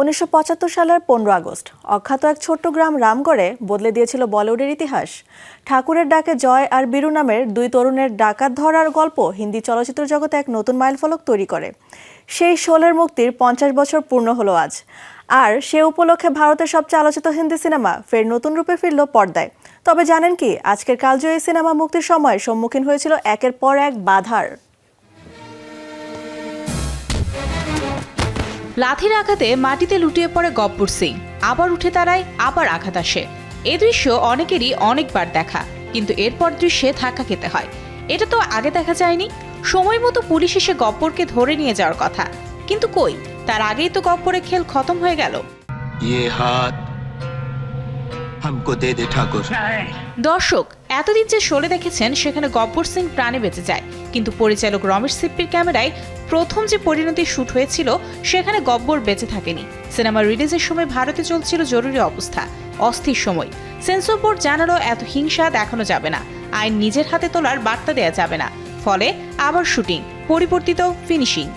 উনিশশো পঁচাত্তর সালের পনেরো আগস্ট, অখ্যাত এক ছোট্ট গ্রাম রামগড়ে বদলে দিয়েছিল বলিউডের ইতিহাস। ঠাকুরের ডাকে জয় আর বীরু নামের দুই তরুণের ডাকাত ধরার গল্প হিন্দি চলচ্চিত্র জগতে এক নতুন মাইলফলক তৈরি করে। সেই শোলের মুক্তির পঞ্চাশ বছর পূর্ণ হলো আজ। আর সে উপলক্ষে ভারতের সবচেয়ে আলোচিত হিন্দি সিনেমা ফের নতুন রূপে ফিরল পর্দায়। তবে জানেন কি, আজকের কালজয়ী সিনেমা মুক্তির সময় সম্মুখীন হয়েছিল একের পর এক বাধার। লাথির আঘাতে মাটিতে লুটিয়ে পড়ে গব্বর সিং। আবার উঠে দাঁড়ায়, আবার আঘাত আসে। এ দৃশ্য অনেকেরই অনেকবার দেখা, কিন্তু এরপর দৃশ্যে ধাক্কা খেতে হয়। এটা তো আগে দেখা যায়নি। সময় মতো পুলিশ এসে গব্বরকে ধরে নিয়ে যাওয়ার কথা। কিন্তু কই? তার আগেই তো গব্বরের খেল খতম হয়ে গেল। ইয়ে হাত हमको दे दे ठाकुर দর্শক এতদিন যে শোলে দেখেছেন সেখানে গব্বর সিং প্রাণে বেঁচে যায় কিন্তু পরিচালক রমেশ সিপ্পির ক্যামেরায় প্রথম যে পরিণতি শুট হয়েছিল সেখানে গব্বর বেঁচে থাকেনি সিনেমা রিলিজের সময় ভারতে চলছিল জরুরি অবস্থা অস্থির সময় সেন্সর বোর্ড জানালো এত হিংসা দেখানো যাবে না আইন নিজের হাতে তোলার বার্তা দেয়া যাবে না ফলে আবার শুটিং পরিবর্তিত ফিনিশিং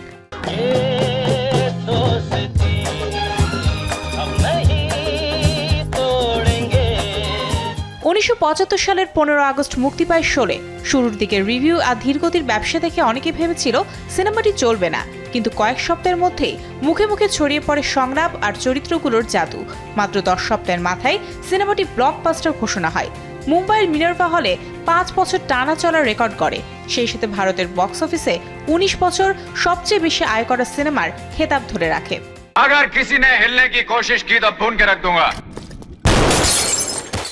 উনিশশো পঁচাত্তর সালের পনেরো আগস্ট মুক্তি পায় শোলে শুরুর দিকে রিভিউ আর ধীরগতির ব্যবসা দেখে অনেকে ভেবেছিল সিনেমাটি চলবে না কিন্তু কয়েক সপ্তাহের মধ্যেই মুখে মুখে ছড়িয়ে পড়ে সংলাপ আর চরিত্রগুলোর জাদু মাত্র দশ সপ্তাহের মাথায় সিনেমাটি ব্লকবাস্টার ঘোষণা হয় মুম্বাইয়ের মিনার্ভা হলে পাঁচ বছর টানা চলার রেকর্ড করে সেই সাথে ভারতের বক্স অফিসে উনিশ বছর সবচেয়ে বেশি আয় করা সিনেমার খেতাব ধরে রাখে अगर किसी ने हिलने की कोशिश की तो भून के रख दूंगा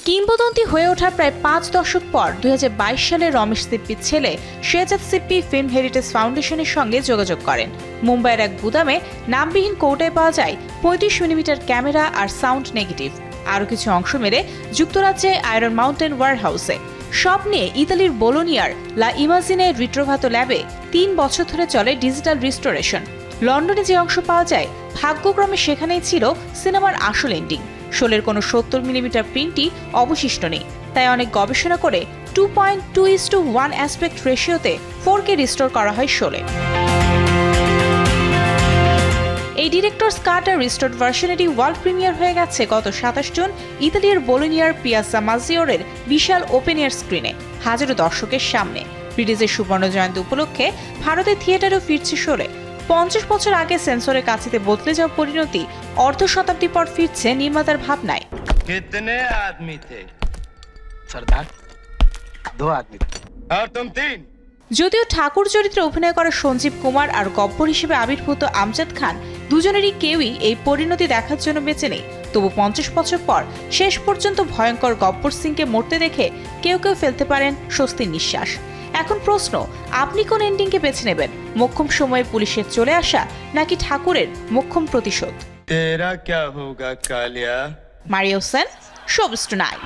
কিংবদন্তি হয়ে ওঠার প্রায় পাঁচ দশক পর দুই হাজার বাইশ সালে রমেশ সিপ্পির ছেলে শেজাদ সিপ্পি ফিল্ম হেরিটেজ ফাউন্ডেশনের সঙ্গে যোগাযোগ করেন। মুম্বাইয়ের এক গুদামে নামবিহীন কৌটায় পাওয়া যায় পঁয়ত্রিশ মিলিমিটার ক্যামেরা আর সাউন্ড নেগেটিভ। আরও কিছু অংশ মেরে যুক্তরাজ্যে আয়রন মাউন্টেন ওয়ার হাউসে সব নিয়ে ইতালির বোলোনিয়ার লা ইমাজিনে রিট্রোভাতো ল্যাবে তিন বছর ধরে চলে ডিজিটাল রিস্টোরেশন। লন্ডনে যে অংশ পাওয়া যায়, ভাগ্যক্রমে সেখানেই ছিল সিনেমার আসল এন্ডিং শোলের কোনো সত্তর মিলিমিটার প্রিন্টই অবশিষ্ট নেই। তাই অনেক গবেষণা করে two point two is to one aspect রেশিওতে four K restore করা হয় শোলে এই ডিরেক্টর কাট আর রিস্টোর্ড ভার্সনেরই ওয়ার্ল্ড প্রিমিয়ার হয়ে গেছে গত সাতাশ জুন ইতালির বোলোনিয়ার পিয়াসা মাজিওরের বিশাল ওপেন এয়ার স্ক্রিনে হাজারো দর্শকের সামনে। রিলিজের সুবর্ণ জয়ন্তী উপলক্ষে ভারতের থিয়েটারেও ফিরছে শোলে পঞ্চাশ বছর আগে সেন্সরের কাছেতে বদলে যাওয়া পরিণতি অর্ধ শতাব্দী পর ফিরছে নির্মাতার ভাবনায় कितने आदमी थे सरदार दो आदमी थे और तुम तीन যদিও ঠাকুর চরিত্রে অভিনয় করা সঞ্জীব কুমার আর গব্বর হিসেবে আবির্ভূত আমজাদ খান দুজনেরই কেউই এই পরিণতি দেখার জন্য বেঁচে নেই তবু পঞ্চাশ বছর পর শেষ পর্যন্ত ভয়ঙ্কর গব্বর সিংকে মরতে দেখে কেউ কেউ ফেলতে পারেন স্বস্তির নিঃশ্বাস এখন প্রশ্ন আপনি কোন এন্ডিংকে বেছে নেবেন? মোক্ষম সময়ে পুলিশের চলে আসা নাকি ঠাকুরের মোক্ষম প্রতিশোধ? তেরা ক্যা হোগা কালিয়া মারিও সেন নাইট